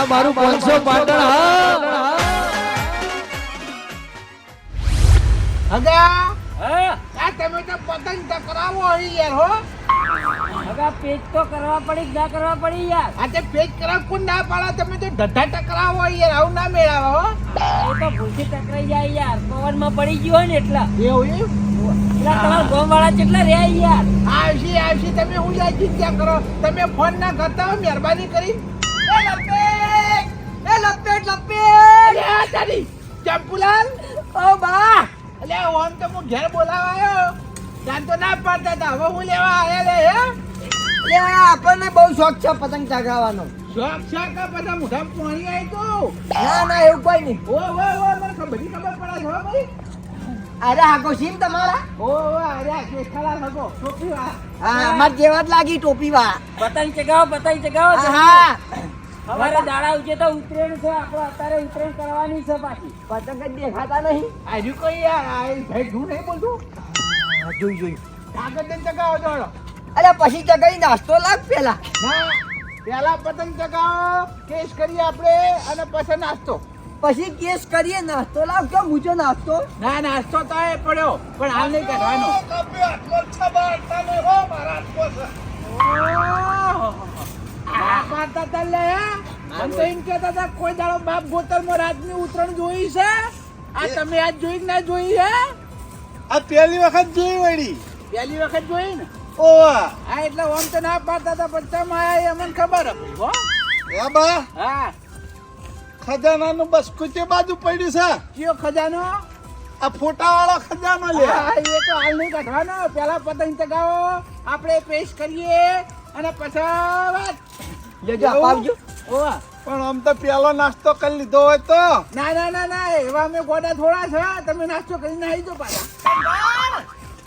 આ મારું પાંચસો પાટણ હા. હગા આ તમે તો પતંગ ટકરાવો અહીં યાર હો. હગા પેચ તો કરવા પડી ના કરવા પડી યાર? આ તે પેજ કરવા કોણ ના પાડા? તમે તો ઢઢા ટકરાવો યાર આવું ના મેળાવો હો. એ તો ભૂલથી ટકરાઈ જાય યાર પવનમાં પડી ગયો હોય ને એટલા. એવું તમારા ગોમ કેટલા રે યાર? આવશી આવશી તમે હું જાય ચિંતા કરો? તમે ફોન ના કરતા હો મહેરબાની કરી. એ લપેટ લપેટ! લપેટ તારી ચંપુલાલ! ઓ બા! અલે ઓમ તો હું ઘેર બોલાવા ત્યાં તો ના પાડતા હતા. હવે હું લેવા આયા લે હે? લે આપણને બહુ શોખ છે પતંગ ચગાવવાનો. શોખ છે કે બધા મોઢા પાણી આવી તો ના ના એવું કોઈ નહીં. ઓ ઓ ઓ મને ખબર ખબર પડે છે ભાઈ. અરે આખો સીમ તમારા? ઓ અરે આ કેખાલા લગો છોકરી વા હા અમાર જેવા જ લાગી ટોપી વા પતંગ ચગાવો પતંગ ચગાવો. હા. અમારે દાડા ઉજે તો છે આપણે અત્યારે ઉતરેણ કરવાની છે પાછી. પતંગ જ દેખાતા નહીં. આજુ કઈ ભાઈ તું નહીં બોલતું? જોઈ જોઈ. કાગળ દઈને ચગાવો દોડો અરે પછી ચગાવી નાસ્તો લાગ પેલા. ના પેલા પતંગ ચગાવો કેસ કરીએ આપણે અને પછી નાસ્તો. પછી કેસ કરીએ નાસ્તો લાવ કે મુજો નાસ્તો. ના નાસ્તો તો એ પડ્યો પણ હાલ નહીં કાઢવાનો. પાડતા તા લે, હે? તો એમ કહેતા તા, કોઈ દાડો બાપ ગોતરમાં રાતની ઉતરણ જોઈ છે? આ તમે આજ જોઈ ના જોઈ હે? આ પહેલી વખત જોઈ વળી. પહેલી વખત જોઈ ને? ઓવા. હા એટલે ઓમ તો ના પાડતા હતા પણ તમે આયા મને ખબર હતી હો. એ બા. હા. ખજાનાનું બસ કુચે બાજુ પડ્યું છે. કયો ખજાનો? આ ફોટા વાળો ખજાનો લે. એ તો હાલ નહીં કાઢવાનો. પેલા પતંગ ચગાવો. આપણે પેશ કરીએ. અને પછી વાત. લેજો અપાવજો ઓવા. પણ આમ તો પેલો નાસ્તો કરી લીધો હોય તો. ના ના ના ના એવા અમે ગોડા થોડા છે. તમે નાસ્તો કરીને આવી જાઓ પાછા.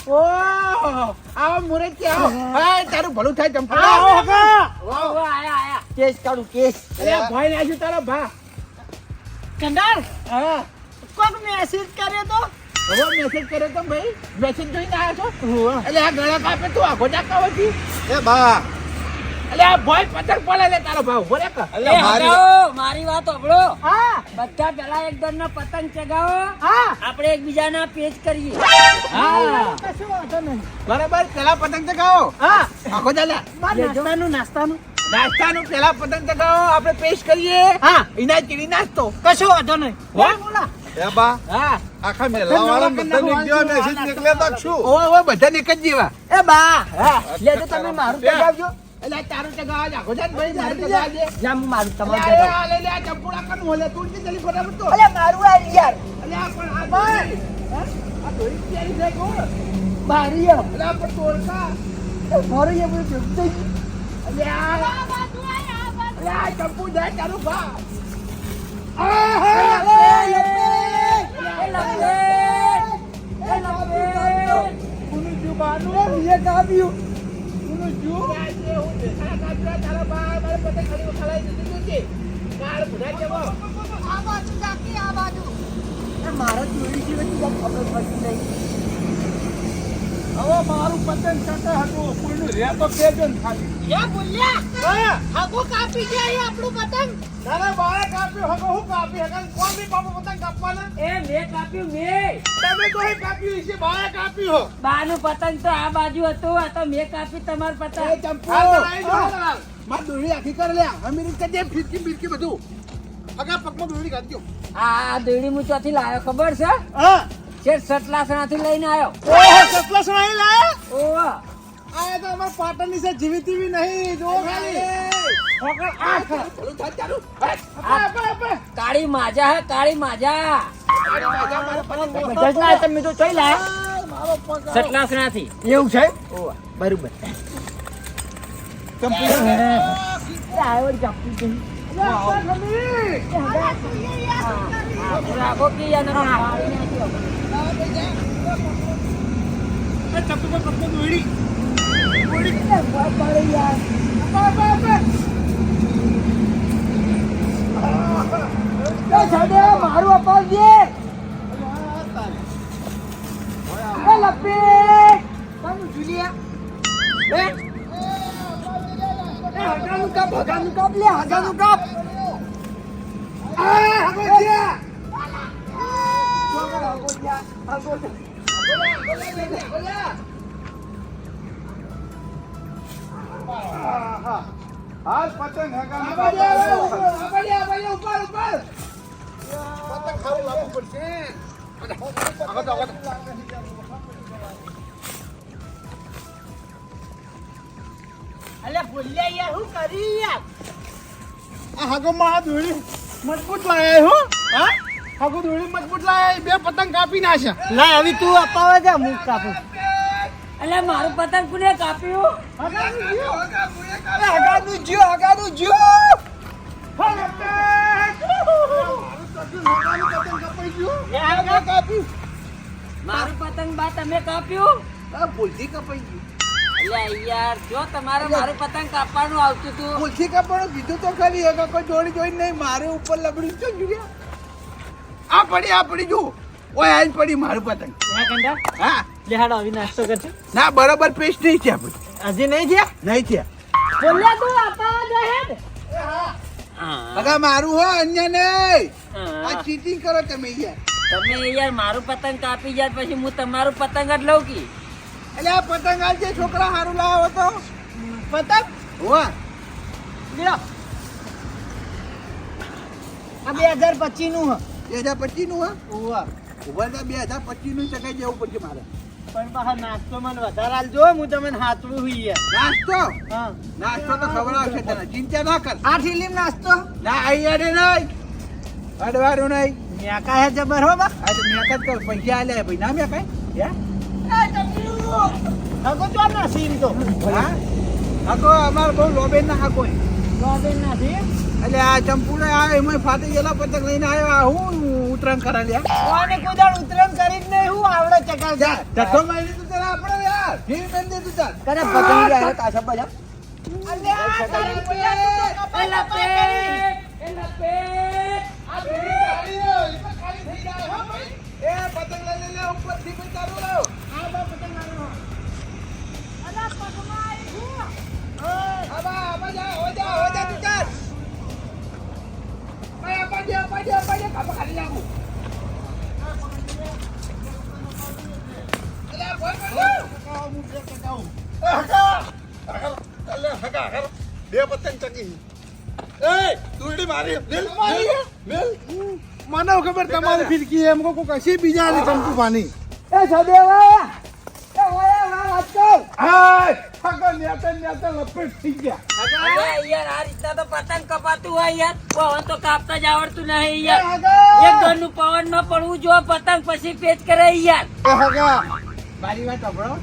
ઓહ આવો મુરત કે આવો. હા. તારું ભલું થાય ચંપા આવો, આયા આયા. કેસ કાઢું કેસ. અરે ભાઈ નાખ્યું તારો ભા. કંડાર હા. કોક મેસેજ કર્યો તો? હવે મેસેજ કર્યો તો ભાઈ? મેસેજ જોઈને આવ્યા છો? એટલે આ ગળા કાપે તું આ ગોડા કાવો છી એ બા એટલે આ ભાઈ પતંગ પડે લે તારો ભાવ બોલે કે. અલે મારી મારી વાત સાંભળો. હા. બધા પેલા એક દરના પતંગ ચગાવો. હા. આપણે એકબીજાના પેચ કરીએ. હા. કશું વાંધો નહીં. બરાબર પેલા પતંગ ચગાવો. હા. આખો દાદા. નાસ્તાનું નાસ્તાનું. નાસ્તાનું પેલા પતંગ ચગાવો આપણે પેશ કરીએ. હા. એના ચીડી નાસ્તો. કશું વાંધો નહીં. હો? બોલા બા હા. આખા મેલા વાળા બધા મેસેજ નીકળ્યા તા શું? ઓ બધા એક જ જેવા. એ બા હા. લેજો તમે મારું ચગાવજો. એટલે તારું ચગાવા જ આખો દાદા ભાઈ મારું ચગાવા દે. જા હું મારું તમારું આ ચગાવું. આ લે લે ચંપુડા કનું હોલે તું ફટાફટ તો. અલે મારું આ યાર. અલે આ પણ આ ભાઈ હા? આ છે મારી આ. અલે પણ તોરકા મારું એ બધું ગયું. અલે આ. અલે આ ચંપુ જાય તારું ભા આ હા. એ લપેટ! એ લપેટ! કોનું જુબાનું. લપેટ. એ કાપ્યું. મારે ચોરી જેવી તો ખબર પડતી નહીં હવે મારું પતંગ કાકા હતું કોઈનું રે તો કેજો ને ખાલી હા? હગો કાપી જાય આપણું પતંગ? ના ના બાળા કાપ્યું હગો હું કાપી હકન કોણ બી બાપુ પતંગ કાપવાના? એ મેં કાપ્યું મેં. તમે તો એ કાપ્યું છે બાળક કાપ્યું હો. બાનું પતંગ તો આ બાજુ હતું આ તો મેં કાપી તમાર પતંગ. એ ચંપો માર દોરી આખી કર લે અમેરિકા જે ફિરકી બિરકી બધું. અગા પગમાં દોરી કાઢજો આ દોડી હું ચોથી લાવ્યો ખબર છે? હા. છે સટલાસણાથી લઈને આવ્યો ઓહો સતલા સુણાઈ લાયા ઓહો આ તો અમાર પાટણની છે જીવી તીવી નહીં જો ખાલી. ફોકર આ ચાલુ થાય ચાલુ આપે, આપે, આપે. કાળી માજા હે કાળી માજા. માજા તમે તો લાય. એવું છે? બરોબર. આવ્યો કાપી ગઈ રાખો નકર મારી અપાવજે લપે કોનું જુલિયા હગાનું કાપ હગાનું કાપ લે હગાનું કાપ આ હગોજિયા હાલ પતંગ હગાવી પતંગ ખાવું લાવવું પડશે આગળ આગળ અલ્યા બોલ્યા યાર, હું કરી યાર? આ હાગોમાં આ દોરી મજબૂત લાયા હો, હા? હાગો દોડી મજબૂત લાય બે પતંગ કાપી નાખ્યા. ના હવે તું અપાવે છે હું કાપું. એટલે મારું પતંગ કોને કાપ્યું? હગાનું જીઓ હગાનું જીઓ મારું પતંગ બા તમે કાપ્યું? ભૂલથી કપાઈ ગયું. યાર જો તમારે મારું પતંગ કાપવાનું આવતું હતું. ભૂલથી કપાણું કીધું તો ખરી કોઈ જોડી જોઈ નહીં મારે ઉપર લબડ્યું છે જુડિયા આ પડી આ પડી જો ઓય આઈ પડી મારું પતંગ. ના કંડા? હા. લે હાડો આવી નાસ્તો કરજે. ના બરાબર પેસ્ટ નહીં છે આપણે હજી નહીં છે નહીં છે બોલ્યા તું આપા દે હે. હા. મારું હો અન્ય નહીં. આ ચીટિંગ કરો તમે યાર. તમે યાર મારું પતંગ કાપી જાય પછી હું તમારું પતંગ જ લઉં કી? એટલે આ પતંગ આજ જે છોકરા હારું લાવ્યો હતો પતંગ? હોવા. લ્યો. આ બે હજાર પચીસનું બે હજાર પચીસનું હા ઊભા થા બે હજાર પચીસનું ચકાઈ જવું પડશે મારે. પણ પાછા નાસ્તો મને વધારે આલજો હું તમને હાથવું હોઈએ નાસ્તો? હા. નાસ્તો તો ખબર આવશે તને. ચિંતા ના કર. આ ઠીલીમ નાસ્તો? ના અહીંયા નહીં. અડવાનું નહીં. મેકા હે જબર હો બા. આ તો મેં કદ કર. પૈસા આલે ભાઈ. ના મેં કઈ હગો તો ના સીન તો? હા? હકો અમાર બહુ લોબેન ના હકો ગોબેન નથી એટલે આ ચંપુને આ એમાં ફાટી ગયેલા પતંગ લઈને આવ્યો. આ હું ઉતરણ કરા લ્યા કોને કોઈ દાડ ઉતરણ કરી જ નહીં હું આવડે ચકાર જા ધક્કો મારી તું તારા આપણે યાર. જીવ મેં દે તું તાર. કરે પતંગ જાય કાશા બજા એલા પેટ! એલા ભાઈ એ પતંગ લઈને ઉપરથી કોઈ તારું લાવ પતંગ એ દોરડી મારી. મેલ મેલ મને ખબર તમારી ફિરકી એમ કો કશી બીજા ની ચમકુ પાણી એ સદેવા એ ઓય વા વાત કર. હાય હગો નેતે નેતે લપેટ થઈ ગયા. અરે યાર આ રીતના તો પતંગ કપાતું હોય યાર. પવન તો કાપતા જ આવડતું નહીં યાર. એક ઘરનું પવનમાં પડવું જો પતંગ પછી પેચ કરે યાર. મારી વાત સાંભળો.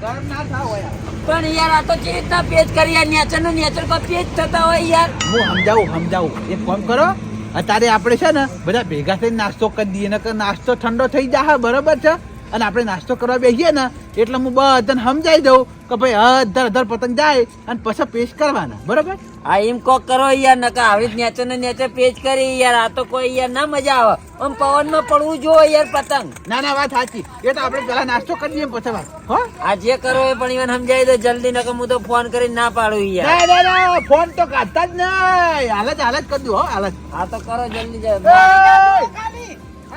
પણ યાર આ તો જે રીતના પેજ કરી યાર નેચરનું નેચર પર પેજ થતા હોય યાર. હું સમજાવું સમજાવું. એક કામ કરો અત્યારે આપણે છે ને બધા ભેગા થઈને નાસ્તો કરી દઈએ નકર નાસ્તો ઠંડો થઈ જાય બરોબર છે? અને આપણે નાસ્તો કરવા બેસીએ ને એટલે હું બધાને સમજાવી દઉં કે ભાઈ અધર અધર પતંગ જાય અને પછી પેશ કરવાના. બરોબર? આ એમ કોક કરો યાર નકા આવી નેચર ને નેચર પેચ કરી યાર આ તો કોઈ યાર ના મજા આવે. આમ પવનમાં પડવું જો યાર પતંગ. ના ના વાત સાચી. એ તો આપણે પેલા નાસ્તો કરી દઈએ પછી વાત. હો? આ જે કરો એ પણ ઈવન સમજાવી દો જલ્દી નકર હું તો ફોન કરીને ના પાડું યાર. ના ના ના ફોન તો કાઢતા જ નહીં. હાલ જ હાલ જ કરી દઉં હો હાલ જ આ તો કરો જલ્દી જ.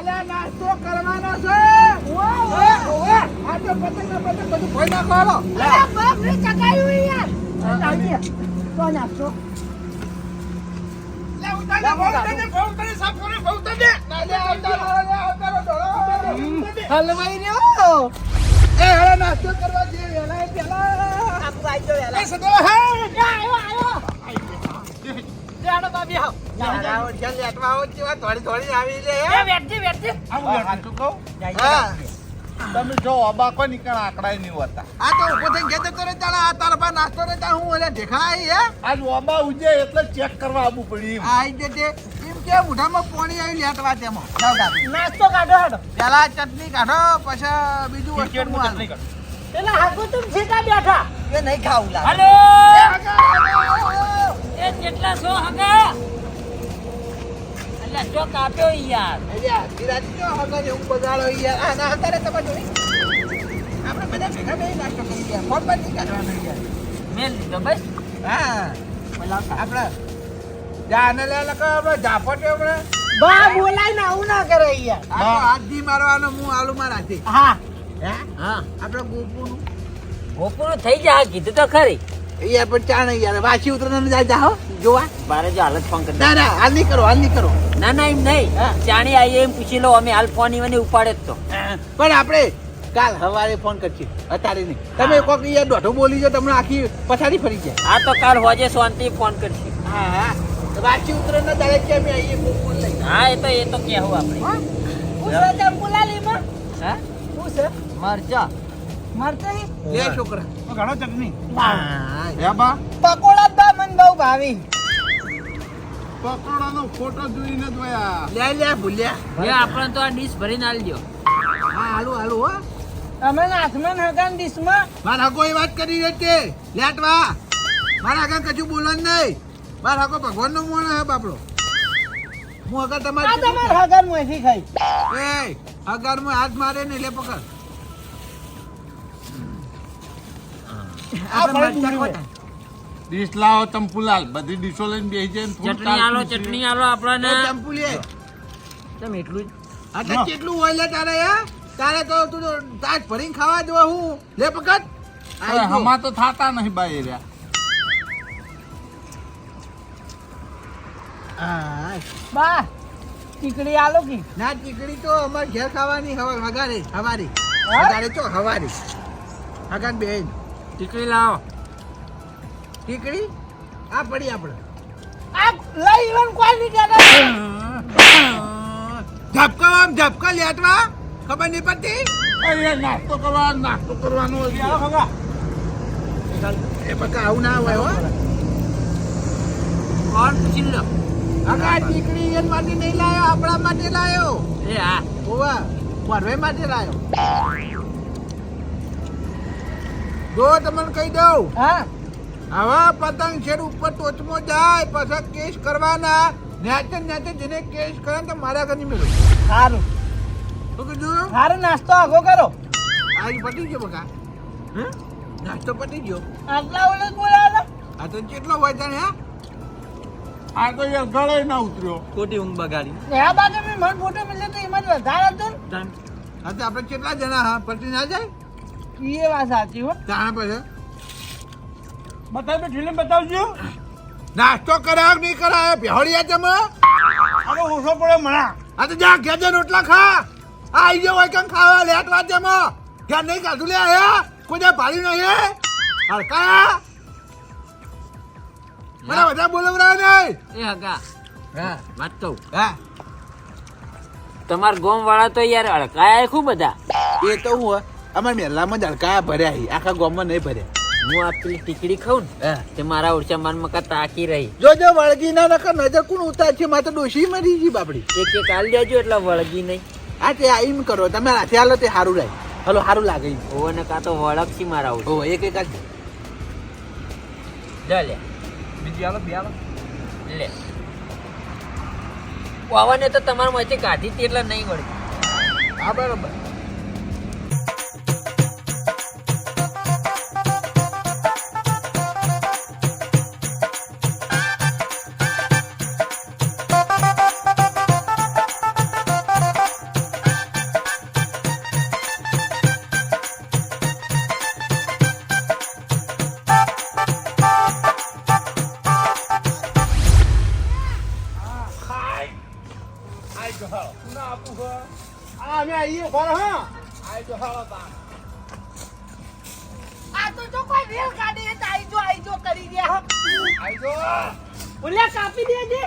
અલ્યા નાસ્તો કરવાનો છે ઓએ, ઓએ. આ તો પતંગ પતંગ બધું ખોઈ નાખો હાલો. તો નાસ્તો લે, ઉતાર બહુ તને, બહુ તને, સાફ કરો, બહુ તને. લે, લે. હલવાઈ રહ્યો એ, નાસ્તો કરવા જઈએ, વહેલા એ પહેલા. આપુ એ, સદો, હે. આવ્યો આવ્યો જાડો બાબી આવ લેટવા આવો થોડી થોડી આવી લે, હે. એ વેટજી વેટજી આવું સાચું કહું હા. તમે જો અબા કોઈ નીકળ આંકડા નહીં હોતા આ તો ઊભો થઈને જતો રહે, તારે આ તારા પાસે નાસ્તો રે તારે હું એને દેખાય હે. આજ ઓબા ઉજે એટલે ચેક કરવા આવવું પડી આ જે જજે. એમ કે મોઢામાં પાણી આવી લેટવા તેમાં. નાસ્તો કાઢો હાડો પેલા ચટણી કાઢો પછી બીજું વસ્તુ હું આલું. પેલા હાગુ તું સીધા બેઠા એ નહીં ખાવું લાગે હલો એ કેટલા છો હગા? અલ્યા જો કાપ્યો યાર. અલ્યા, ધીરાજી જો હગા જેવું બગાડો યાર. આ ના હતા રે તમારી આપણે બધા ભેગા બેસી નાસ્તો કરી ગયા. ફોન પર નહીં કાઢવાનો યાર. મેલ લીધો બસ હા. આપણે જાને લે લખો આપણે ઝાપટ આપણે. બા બોલાય ને આવું ના કરે યાર. આ તો હાથથી મારવાનો હું આલુ મારાથી હા. હે? હા. આપણે ગોપુનું. ગોપુરું થઈ જાય કીધું તો ખરી. યાર પણ ચાણ યાર વાસી ઉતરવાનું જાય જાઓ જોવા. બારે જો હાલત ફોન કરી ના ના હાલ નહીં કરો હાલ નહીં કરો. ના ના એમ નહીં. હા. ચાણી આવીએ એમ પૂછી લો અમે હાલ ફોન ઈવન ઉપાડે જ તો. પણ આપણે કાલ સવારે ફોન કરશે અત્યારે નહીં. તમે કોક યાર દોઢો બોલી જો તમને આખી પછાડી ફરી જાય. આ તો કાલ હોજે શાંતિ ફોન કરશે. હા હા. કે અમે આવીએ ગોપુર લઈ હા એ તો એ તો કહેવું આપણે. હું. છે ચંપુલા લીમાં હા? હું છે? મરચા લે છોકરા. ઘણો ચટણી. હે. બા. પકોડા બા મને બહુ ભાવી. પકોડાનો ફોટો જોઈને જ વયા. લે લે ભૂલ્યા. એ આપણે તો આ ડીશ ભરીને આલજો. હા હાલો હાલો હો. અમે નાથમાં હગાન ડીશમાં. મારા હકો એ વાત કરી રહી કે? લેટવા મારા આગળ કશું બોલો નહીં મારા હકો ભગવાન નો મોણ હે બાપડો. હું અગર આ તમારે તમારે હગાન મોથી ખાઈ. એ અગર હાથ મારે ને લે પકડ. ડીશ લાવો ચંપુલાલ. બધી ડીશો લઈને બેસી જાય ચટણી આલો ચટણી આલો આપણને. ચંપુલી. તમે એટલું જ? આ તો કેટલું હોય લે તારે હે? તારે તો તું તાજ ભરીને ખાવા જો હું. લે પકડ. હમા તો થાતા નહીં બાઈ રહ્યા. બા ચીકડી આલો કી. ના ચીકડી તો અમાર ઘેર ખાવાની હવે હગારે હવારી. હા? તો હવારી. હગાર બેન. ટીકડી લાવો. ટીકડી આ પડી આપણે. આ લઈ ઇવન કોઈ નહીં કહેતા. ઝપકા આમ ઝપકા લેટવા? ખબર નહીં પડતી? અરે નાસ્તો કરવા નાસ્તો કરવાનો. એ પકા આવું ના હોય હો. કોણ પૂછી લો? હગા ચીકડી એન માટે નહીં લાયો આપણા માટે લાયો. એ હા. ઓવા પરવે માટે લાયો. જો તમને કહી દઉં. હા. આવા પતંગ શેર ઉપર ટોચમાં જાય પાછા કેસ કરવાના. ન્યાચે ન્યાચે જેને કેસ કરે તો મારા ઘરની મેળો. સારું. તો કીધું? સારું નાસ્તો આગો કરો. આજ પતી ગયો બકા. હે? નાસ્તો પતી ગયો. આટલા ઓલે જ બોલાવેલા આ તો કેટલો હોય તને હે? આ તો યાર ગળે ના ઉતર્યો. ખોટી ઊંઘ બગાડી. આ બાજુ મેં મન ફોટો મળ્યો તો એમાં જ વધારે હતું હા તો આપણે કેટલા જણા હા પતી ના જાય? એ વાત સાચી હો. ત્યાં પછી. બતાવી ફિલ્મ બતાવજો. નાસ્તો કરાવ નહીં કરાય ભેળિયા તમે. અરે ઓછો પડે મણા. આ તો જા ઘેજે રોટલા ખા. આ આઈ ગયો હોય કેમ ખાવા લેટ વાત મો ઘેર નહીં કાઢું લે હે. કોઈ ભાડી નહીં હડકા મને બધા બોલવરા નહીં. એ હગા હા. વાત કહું. હા. તમાર ગોમ વાળા તો યાર અડકાયા ખૂબ બધા. એ તો હે, અમારા મેલામાં જ હડકા ભર્યા હી આખા ગામમાં નહીં ભર્યા. હું આ પેલી ટીકડી ખાઉં ને હા. તે મારા ઓરચા માન મકા તાકી રહી. જો જો વળગી ના નકર નજર કોણ ઉતાર છે? મારે તો ડોશી મરી ગઈ બાપડી. એક એક આલ દેજો એટલે વળગી નહીં. આ તે એમ કરો. તમે હાથે હાલો તે સારું રહે હલો સારું લાગે ઓ ને કાં તો વળગશી મારા ઓરચા ઓ એક એક જ લે. બીજી આલો બે આલો. લે. વાવાને તો તમારા માંથી કાઢી હતી એટલે નહીં વળગી. હા બરોબર. તો જો કરી રહ્યા. ઓલે કાપી દેજે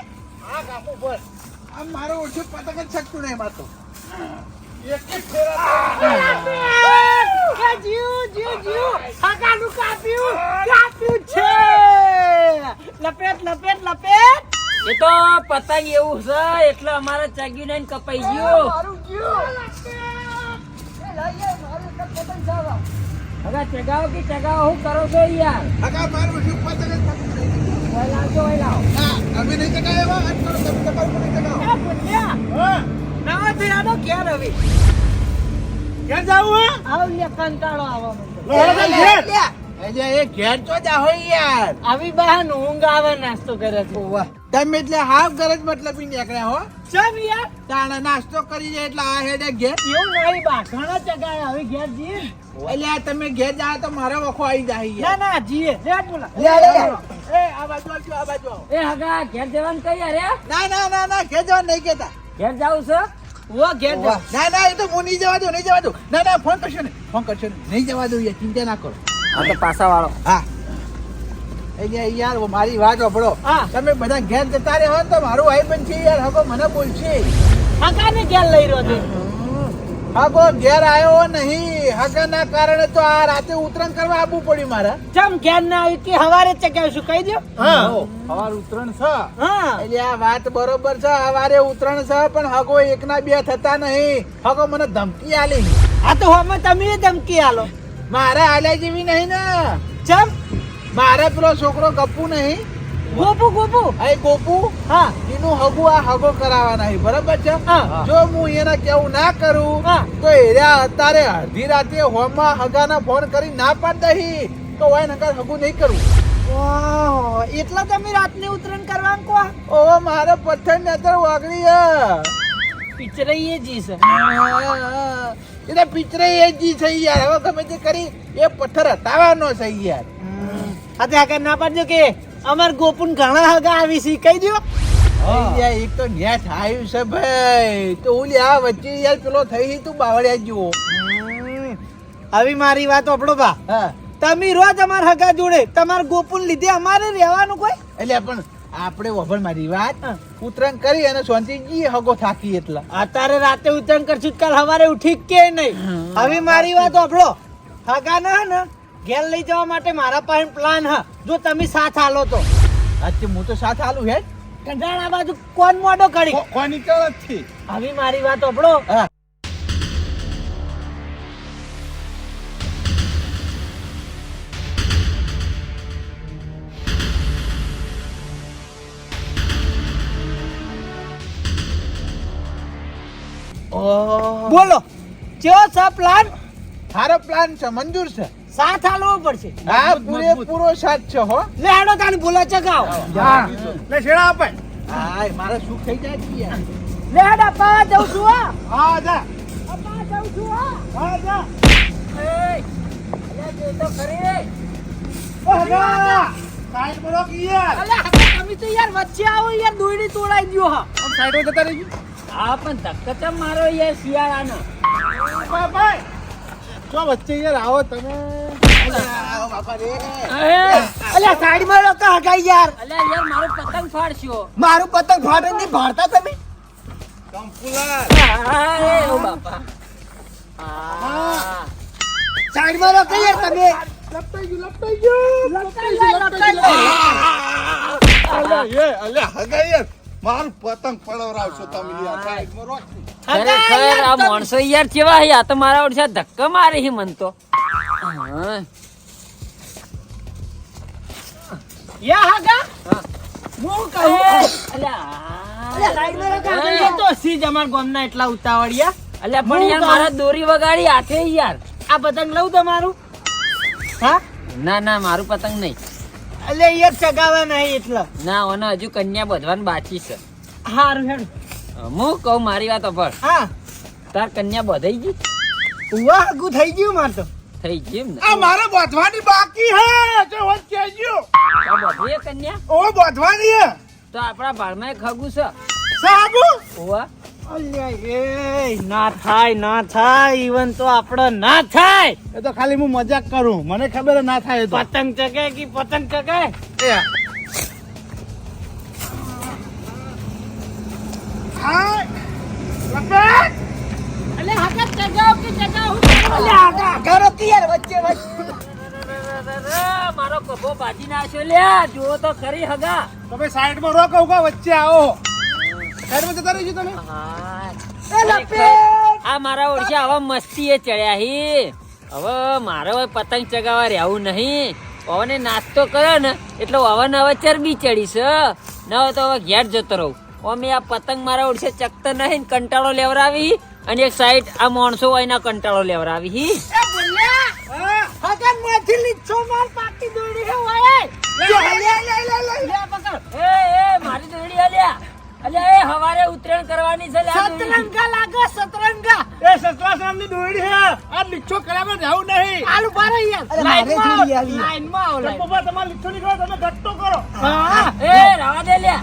આ મારો ઓછો પતંગ જ શકતું નહીં મારતો એક જ ફેરા જીવ જીવ જીવ. હગાનું કાપ્યું કાપ્યું છે. લપેટ લપેટ લપેટ. એ તો પતંગ એવું છે એટલે અમારે ચગી નહીં ને કપાઈ ગયું. મારું ગયું હવે ચગાવો કે ચગાવો હું કરો છો યાર? હગા મારો ઓછો પતંગ ઓય લાવજો ઓય લાવો. હા અમે નહીં ચગાવ્યા આજ કરો તમે તમારું નહીં ચગાવો? એ ઘેર હવે ક્યાં જાવું હે? આવ લે કંટાળો આવવા માંડ્યો લોહડા ઘેર એ ઘેર તો જા હોય યાર. આવી બહાર ઊંઘ આવે નાસ્તો કરે છે. વાહ તમે એટલે હાફ ગરજ મતલબ નીકળ્યા હો. ચમ યાર? તાણે નાસ્તો કરી જાય એટલે આ હેડે ઘેર. એવું નહીં બાસણો ચગાય હવે ઘેર જીએ એટલે તમે ઘેર જાય તો મારો વખો આવી જાય ના ના જીએ લે બોલા. લે, લે. એ આ બાજુ આવજો, આ બાજુ. એ હગા ઘેર જવાનું કઈ અરે ના ના ના ના ઘેર જવાનું નહીં કેતા ઘેર જાવ છે? ઓ ઘેર જા ના ના એ તો હું નહીં જવા દઉં નહીં જવા દઉં. ના ના ફોન કરશો ને ફોન કરશો ને નહીં જવા દઉં યાર ચિંતા ના કરો. આ તો પાછા વાળો. હા. યાર મારી વાત સાંભળો. હા. તમે બધા ઘેર જતા રહ્યા હોય તો મારું ભાઈ પણ છે યાર હગો મને બોલશે હકાને ઘેર લઈ રહ્યો છે? હગો ઘેર આવ્યો નહીં. હગા ના કારણે તો આ રાતે ઉતરણ કરવા આવવું પડ્યું મારે. ચમ ઘેર ના આવી કે હવારે ચગાવશું કહી દો સવાર ઉતરણ છે. હા. એટલે આ વાત બરોબર છે સવારે ઉતરણ છે પણ હગો એકના બે થતા નહીં. હગો મને ધમકી આલી. આ તો હમે તમે ધમકી આલો. મારે આલ્યા જેવી નહીં ને. ચમ? મારે પેલો છોકરો ગપુ નહીં. ગોપુ ગોપુ. અહીં ગોપુ હા. એનું હગુ આ હગો કરાવવાના છે બરાબર છે? જો હું એને કેવું ના કરું હા. તો એર્યા અત્યારે અડધી રાતે હોમમાં હગાના ફોન કરી ના પાડ દહી તો હોય નકર હગું નહીં કરું. એટલા તમે રાતની ઉતરણ કરવા કહો ઓ મારે પથ્થર નેતર વાગડી પિચરાઈ એ જી છે એટલે પિચરે એ જી છે યાર. હવે ગમે તે કરી એ પથ્થર હટાવવાનો છે યાર. આ તે આગળ ના પાડજો કે અમાર ગોપુન ઘણા હગા આવી છે કહી દો એક તો ન્યા આવ્યું છે ભાઈ. તો ઓલી આ વચ્ચે યાર પેલો થઈ તું બાવળિયા જુઓ. હવે મારી વાત આપણો બા. હા. તમે રોજ અમાર હગા જોડે તમાર ગોપુન લીધે અમારે રહેવાનું કોઈ? એટલે પણ આપણે વભર મારી વાત. ઉતરણ કરી અને શાંતિજી હગો થાકી એટલા. અત્યારે રાતે ઉતરણ કરશું કાલ સવારે ઉઠી કે નહીં? હવે મારી વાત આપણો હગા ના ને. ઘેર લઈ જવા માટે મારા પાસે પ્લાન હા. જો તમે સાથ હાલો તો. આજે હું તો સાથ આલું હે કંટાળા બાજુ કોણ મોડો કરી? કોની કળતથી હવે મારી વાત ઓપડો ઓહ બોલો કેવો છે પ્લાન સારો પ્લાન છે મંજૂર છે. સાથ આલવો પડશે. હા પૂરેપૂરો સાથ છે હો. લે હેડો તાણી બોલા ચગાવ. હા. લે શેડા આપે. હા મારે સુખ થઈ જાય છે યાર. લે આડા પા જઉં છું હા. હા જા. પા જઉં છું હા. હા જા. સાઈડ પર રોક યાર. અલે તમે તો યાર વચ્ચે આવો યાર દોયડી તોડાઈ ગયો હા. આમ સાઈડમાં જતા રહી હા પણ ધક્કા મારો યાર શિયાળાનો. ભાઈ ભાઈ. જો વચ્ચે યાર આવો તમે. અલ્યા સાઈડમાં લોકો હગા યાર. અલ્યા યાર મારો પતંગ ફાડશો. મારું પતંગ ફાટે નહીં ભાડતા તમે? બાપા. સાઈડમાં લોકો યાર તમે. લપટાઈ ગયું લપટાઈ ગયું. લપટાઈ જાય, લપટાઈ જાય. અલ્યા એ હગા યાર. મારું પતંગ પડાવરાવશો તમે યાર. સાઈડમાં રોક. ખરેખર આ માણસો યાર કેવા હે? આ તો મારા ઓળશા ધક્કા મારે હે મન તો. યા હાગા? હું. કહું? અલ્યા તો સી જમાર ગોમના એટલા ઉતાવળિયા. અલ્યા પણ યાર મારા દોરી વગાડી આથે યાર. આ પતંગ લઉં તમારું? હા? ના ના મારું પતંગ નહીં. અલ્યા યાર ચગાવા નહીં એટલા. ના ઓને હજુ કન્યા બધવાન બાકી છે. હારું હેડ. હું કહું મારી વાત પર? હા. તાર કન્યા બધાઈ ગઈ? ઉવા આગું થઈ ગયું માર તો. થઈ ગયું ને? આ મારે બોધવાની બાકી હે જો વચ કહેજો. આ બધી કન્યા? ઓ બોધવાની હે. તો આપણા ભાળમાં એક હગું છે. સાબુ? અલ્યા એ ના થાય ના થાય. ઈવન તો આપણો ના થાય. એ તો ખાલી હું મજાક કરું. મને ખબર ના થાય પતંગ ચગે કે પતંગ ચગે મારો કભો બાજી નાખ્યો લ્યા જુઓ તો ખરી હગા તમે? સાઈડમાં રોકો ઉગા વચ્ચે આવો જતા તમે આ મારા ઓળશા હવે મસ્તી એ ચડ્યા હી. હવે મારે પતંગ ચગાવવા રહેવું નહીં. હવે નાસ્તો કર્યો ને એટલે હવે ને હવે ચરબી ચડી છે ન તો હવે ઘેર જતો રહું. અમે આ પતંગ મારા ઓળશે ચકતો નહીં ને કંટાળો લેવરાવી અને એક સાઈડ આ માણસો હોય ના કંટાળો લેવરાવી હી? એ બોલ્યા હાકા મેથી લીચો માર પાકી દોડી હે ઓય લે લે લે લે લે લે. પકડ એ એ મારી કરવાની છે આ દોરી. સતરંગા લાગે સતરંગા. એ સસલાસરામની દોરડી હે. આ લીચ્છો કર્યા રહેવું નહીં. આલુ બારે યાર લાઈનમાં આવો લાઈનમાં આવો તમારે લીચ્છો નીકળો તમે ગટ્ટો કરો. હા. એ રવા દે લ્યા.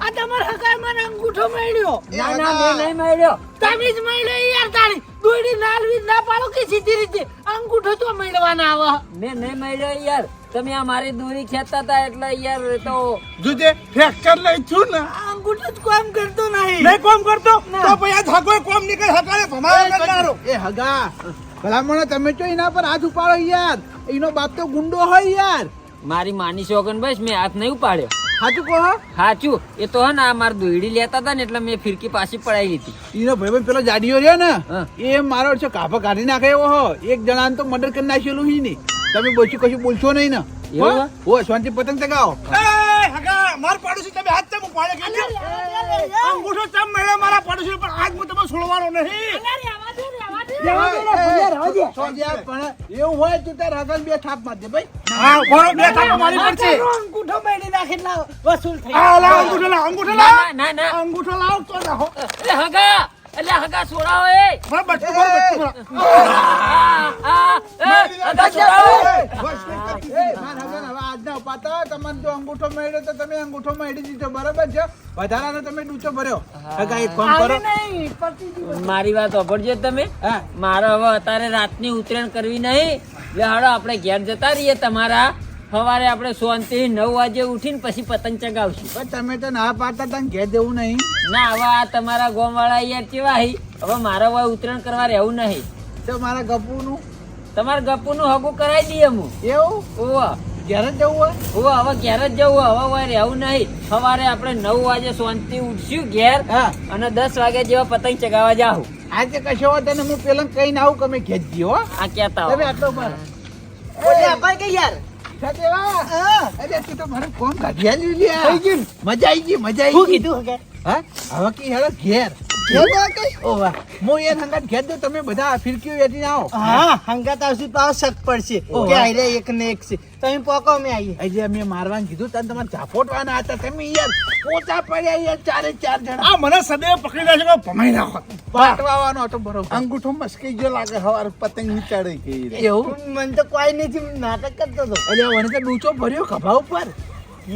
આ તમાર હગાઈ મને અંગૂઠો મળ્યો. ના ના મે નહીં મળ્યો. તમે જ મળ્યો યાર તારી દોડી નાલવી ના પાડો કે સીધી રીતે? અંગૂઠો તો મળવાના આવે. મે નહીં મળ્યો યાર. તમે આ મારી દોરી ખેંચતા હતા એટલે યાર તો જોજે ફ્રેક્ચર લઈ છું ને. આ અંગૂઠો જ કામ કરતો નહીં. નહીં કોમ કરતો? તો પછી આ ધાગો કોમ નીકળ હકારે ભમાવા કરનારો. એ હગા. ભલામણ તમે તો એના પર હાથ ઉપાડો યાર. એનો બાપ તો ગુંડો હોય યાર. મારી માની શોગન બસ મેં હાથ નહીં ઉપાડ્યો. સાચું કહો? સાચું એ તો હે ને આ મારી દોયડી લેતા હતા ને એટલે મેં ફિરકી પાછી પડાવી લીધી. એનો ભાઈ પેલો જાડીઓ રહ્યો ને એ મારો છે કાપા કાઢી નાખે એવો હો. એક જણાને તો મર્ડર કરી નાખેલું હી નહીં તમે બોલશું કશું બોલશો નહીં ને. ઓ શાંતિ પતંગ ચગાવો. એ હગા માર પાડોશી તમે હાથ તમે પાડે કે અંગૂઠો ચમ મેળે મારા પાડોશી પણ આજ હું તમે છોડવાનો નહીં. એવું હોય તો તાર હગલ બે થાપ માર દે ભાઈ હા બોલો બે થાપો મારી પડશે અંગૂઠો મળી નાખે એટલે વસૂલ થઈ આ લાવ અંગૂઠો લાવ અંગૂઠો લાવ ના ના અંગૂઠો લાવ હો હવે આજના ઉપાતા તમને જો અંગૂઠો મેળ્યો તો તમે અંગૂઠો મેળી દીધો બરાબર છે? વધારાનો તમે ડૂચો ભર્યો. હગા ફોન કરો. મારી વાત સાંભળજો તમે. મારો હવે અત્યારે રાતની ઉત્તરાયણ કરવી નહીં. એટલે હાડો આપણે ઘેર જતા રહીએ તમારા. સવારે આપણે શાંતિ નવ વાગે ઉઠીને પછી પતંગ ચગાવશું. પણ તમે તો ના પાડતા હતા ઘેર દેવું નહીં. ના હવે આ તમારા ગોમ વાળા યાર કેવા હી હવે મારા હવે ઉત્તરાયણ કરવા રહેવું નહીં. તો મારા ગપુનું તમારે ગપુનું હગું કરાવી દઈએ હું. એવું? ઓવા ઘેર જ જવું હોય? હું હવે ઘેર જ જવું હવે હવે રહેવું નહીં. સવારે આપણે નવ વાગે શાંતિ ઉઠશું ઘેર હા. અને દસ વાગે જેવા પતંગ ચગાવવા જાવ આજે કશો તેને હું પેલા કઈ ના આવું તમે ઘેર જઈએ આ કેતા તમે આટલો પર ઓલે અપાય કે યાર? અરે તો મારું કોમ કાઢી આલ્યું લ્યા. મજા આવી ગઈ મજા આવી ગઈ. હા? હવે કી હેડો ઘેર. ઘેર જવા કઈ? ઓ વાહ. હું એ હંગાત ઘેર દઉં તમે બધા ફિરકીઓ વેચીને આવો. હા હંગાત આવશે તો શક પડશે. કે આઈ એક ને એક છે. તમે પોકો અમે આવીએ આજે અમે મારવાનું કીધું તને તમારે ઝાપોટવાના હતા તમે યાર પોતા પડ્યા યાર ચારે ચાર જણા. આ મને સदैव પકડી રાખે ભમાઈ નાખો. પાટવાનો હતો બરોબર. અંગૂઠો મસ્કી ગયો લાગે હવાર પતંગ નીચાડે કે એવું? મને તો કોઈ નથી નાટક કરતો હતો. અરે મને તો ડૂચો ભર્યો ખભા ઉપર.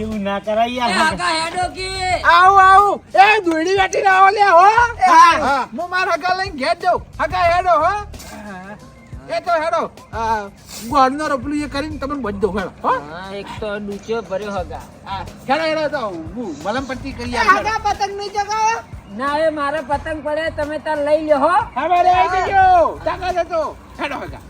એવું ના કરાય યાર. હગા હેડો કે. આવું આવું. એ દોડી વેટીને આવો લે હો. હા. મારા હગા લઈને ઘેર જાઉં. હગા હેડો હો. એ તો હેડો. આ ગોળનો રોપલું એ કરીને તમને હેડો હો. એક તો ડૂચો ભર્યો હગા. હા, હેડો હેડો તો હું મલમ પટ્ટી કરી હગા પતંગ નહીં ચગાવો. ના એ મારે પતંગ પડે તમે તાર લઈ લ્યો હો. હવે જજો. હેડો હગા.